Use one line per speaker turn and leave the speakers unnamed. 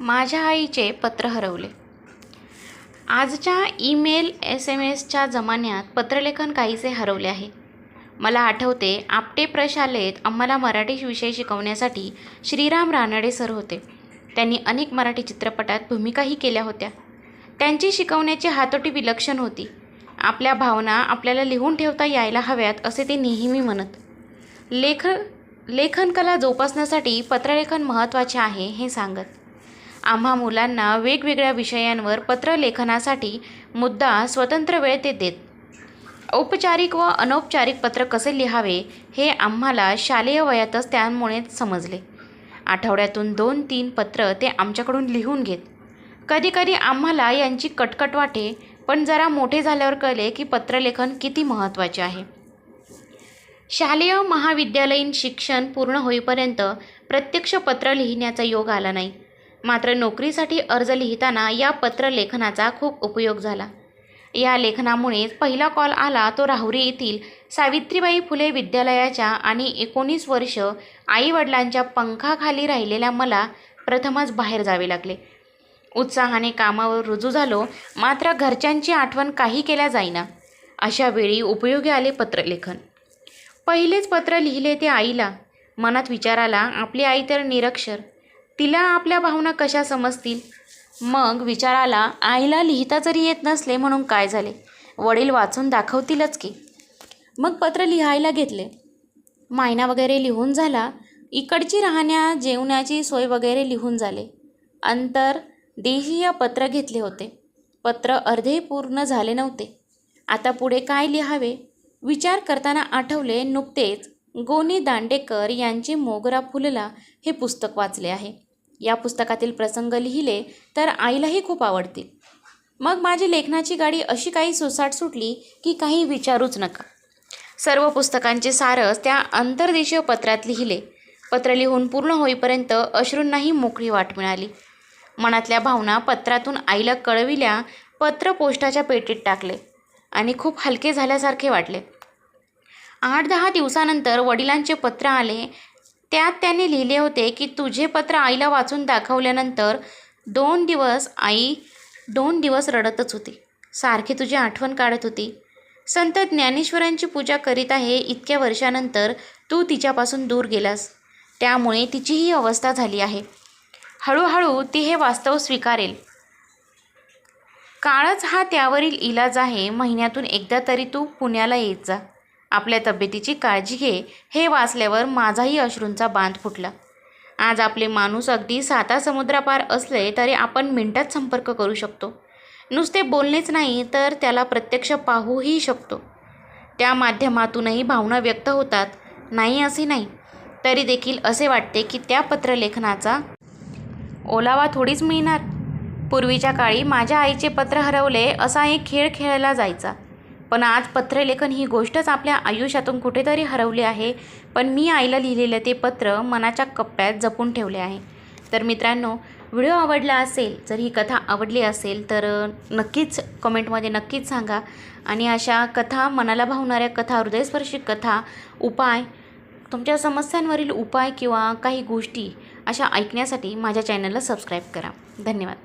माझ्या आईचे पत्र हरवले. आजच्या ईमेल एस एम एसच्या जमान्यात पत्रलेखन काहीसे हरवले आहे. मला आठवते आपटे प्रशालेत आम्हाला मराठी विषय शिकवण्यासाठी श्रीराम रानडे सर होते. त्यांनी अनेक मराठी चित्रपटात भूमिकाही केल्या होत्या. त्यांची शिकवण्याची हातोटी विलक्षण होती. आपल्या भावना आपल्याला लिहून ठेवता यायला हव्यात असे ते नेहमी म्हणत. लेख लेखनकला जोपासण्यासाठी पत्रलेखन महत्त्वाचे आहे हे सांगत. आम्हा मुलांना वेगवेगळ्या विषयांवर पत्रलेखनासाठी मुद्दा स्वतंत्र वेळ ते देत. औपचारिक व अनौपचारिक पत्र कसे लिहावे हे आम्हाला शालेय वयातच त्यामुळेच समजले. आठवड्यातून दोन तीन पत्र ते आमच्याकडून लिहून घेत. कधीकधी आम्हाला यांची कटकट वाटे पण जरा मोठे झाल्यावर कळले की पत्रलेखन किती महत्त्वाचे आहे. शालेय महाविद्यालयीन शिक्षण पूर्ण होईपर्यंत प्रत्यक्ष पत्र लिहिण्याचा योग आला नाही. मात्र नोकरीसाठी अर्ज लिहिताना या पत्रलेखनाचा खूप उपयोग झाला. या लेखनामुळेच पहिला कॉल आला तो राहुरी येथील सावित्रीबाई फुले विद्यालयाच्या आणि एकोणीस वर्ष आईवडिलांच्या पंखाखाली राहिलेल्या मला प्रथमच बाहेर जावे लागले. उत्साहाने कामावर रुजू झालो मात्र घरच्यांची आठवण काही केल्या जाईना. अशा वेळी उपयोगी आले पत्रलेखन. पहिलेच पत्र लिहिले ते आईला. मनात विचार आला आपली आई तर निरक्षर. तिला आपल्या भावना कशा समजतील? मग विचाराला आईला लिहिता जरी येत नसले म्हणून काय झाले? वडील वाचून दाखवतीलच की. मग पत्र लिहायला घेतले. मायना वगैरे लिहून झाला. इकडची राहण्या जेवणाची सोय वगैरे लिहून झाले. अंतर देहीय पत्र घेतले होते. पत्र अर्धे पूर्ण झाले नव्हते. आता पुढे काय लिहावे? विचार करताना आठवले नुकतेच गोनी दांडेकर यांचे मोगरा फुलला हे पुस्तक वाचले आहे. या पुस्तकातील प्रसंग लिहिले तर आईलाही खूप आवडतील. मग माझी लेखनाची गाडी अशी काही सुसाट सुटली की काही विचारूच नका. सर्व पुस्तकांचे सारस त्या आंतरदेशीय पत्रात लिहिले. पत्र लिहून पूर्ण होईपर्यंत अश्रूंनाही मोकळी वाट मिळाली. मनातल्या भावना पत्रातून आईला कळविल्या पत्र पोस्टाच्या पेटीत टाकले आणि खूप हलके झाल्यासारखे वाटले. आठ दहा दिवसानंतर वडिलांचे पत्र आले त्यात त्यांनी लिहिले होते की तुझे पत्र आईला वाचून दाखवल्यानंतर दोन दिवस आई दोन दिवस रडतच होती. सारखी तुझी आठवण काढत होती. संत ज्ञानेश्वरांची पूजा करीत आहे इतक्या वर्षानंतर तू तिच्यापासून दूर गेलास. त्यामुळे तिची ही अवस्था झाली आहे. हळूहळू ती हे वास्तव स्वीकारेल. काळच हा त्यावरील इलाज आहे. महिन्यातून एकदा तरी तू पुण्याला येत जा. आपल्या तब्येतीची काळजी घे हे वाचल्यावर माझाही अश्रूंचा बांध फुटला. आज आपले माणूस अगदी साता समुद्रापार असले तरी आपण मिनटात संपर्क करू शकतो. नुसते बोलणेच नाही तर त्याला प्रत्यक्ष पाहूही शकतो. त्या माध्यमातूनही भावना व्यक्त होतात. नाही असे नाही. तरी देखील असे वाटते की त्या पत्रलेखनाचा ओलावा थोडीच मिळणार. पूर्वीच्या काळी माझ्या आईचे पत्र हरवले असा एक खेळ खेळला जायचा. पण आज पत्रलेखन ही गोष्टच आपल्या आयुष्यातून कुठेतरी हरवली आहे. पण मी आईला लिहिलेलं ते पत्र मनाच्या कप्प्यात जपून ठेवले आहे. तर मित्रांनो व्हिडिओ आवडला असेल जर ही कथा आवडली असेल तर नक्कीच कमेंटमध्ये नक्कीच सांगा. आणि अशा कथा मनाला भावणाऱ्या कथा हृदयस्पर्शी कथा उपाय तुमच्या समस्यांवरील उपाय किंवा काही गोष्टी अशा ऐकण्यासाठी माझ्या चॅनलला सबस्क्राईब करा. धन्यवाद.